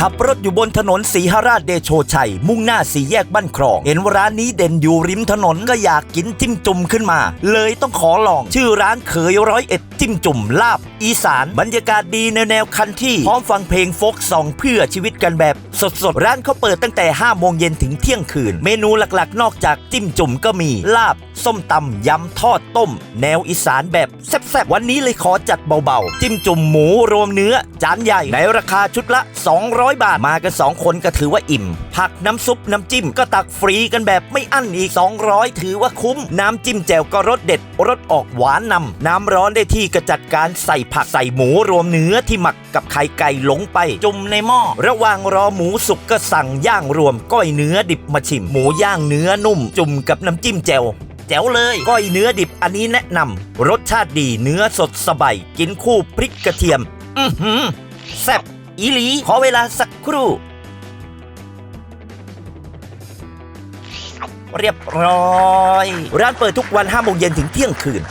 ขับรถอยู่บนถนนศรีหราชเดโชชัย มุ่งหน้าสี่แยกบ้านครอง เห็นร้านนี้เด่นอยู่ริมถนนก็อยากกินจิ้มจุ่มขึ้นมา เลยต้องขอลอง ชื่อร้านเขยร้อยเอ็ดจิ้มจุ่มลาบ อีสานบรรยากาศดีแนวแนวคันที่ พร้อมฟังเพลงโฟกซองเพื่อชีวิตกันแบบสดๆ ร้านเขาเปิดตั้งแต่ 5 โมงเย็นถึงเที่ยงคืน เมนูหลักๆ นอกจากจิ้มจุ่มก็มีลาบ ส้มตำยำทอดต้ม แนวอีสานแบบแซ่บๆ วันนี้เลยขอจัดเบาๆ จิ้มจุ่มหมูรวมเนื้อจานใหญ่ในราคาชุดละ 200 บาทมากัน 2 คนก็ถือว่าอิ่ม ผักน้ำซุปน้ำจิ้มก็ตักฟรีกันแบบไม่อั้นอีก 200 ถือว่าคุ้ม น้ำจิ้มแจ่วก็รสเด็ดรสออกหวานนำน้ำร้อนได้ที่ก็จัดการใส่ผักใส่หมูรวมเนื้อที่หมักกับไข่ไก่หลงไป จุ่มในหม้อระหว่างรอหมูสุกก็สั่งย่างรวมก้อยเนื้อดิบมาชิม หมูย่างเนื้อนุ่ม จุ่มกับน้ำจิ้มแจ่วแจ๋วเลยก้อยเนื้อดิบอันนี้แนะนำรสชาติดีเนื้อสดสบายกินคู่พริกกระเทียม อือหือแซ่บอีหลี ขอเวลาสักครู่ เรียบร้อย ร้านเปิดทุกวัน5โมงเย็นถึงเที่ยงคืน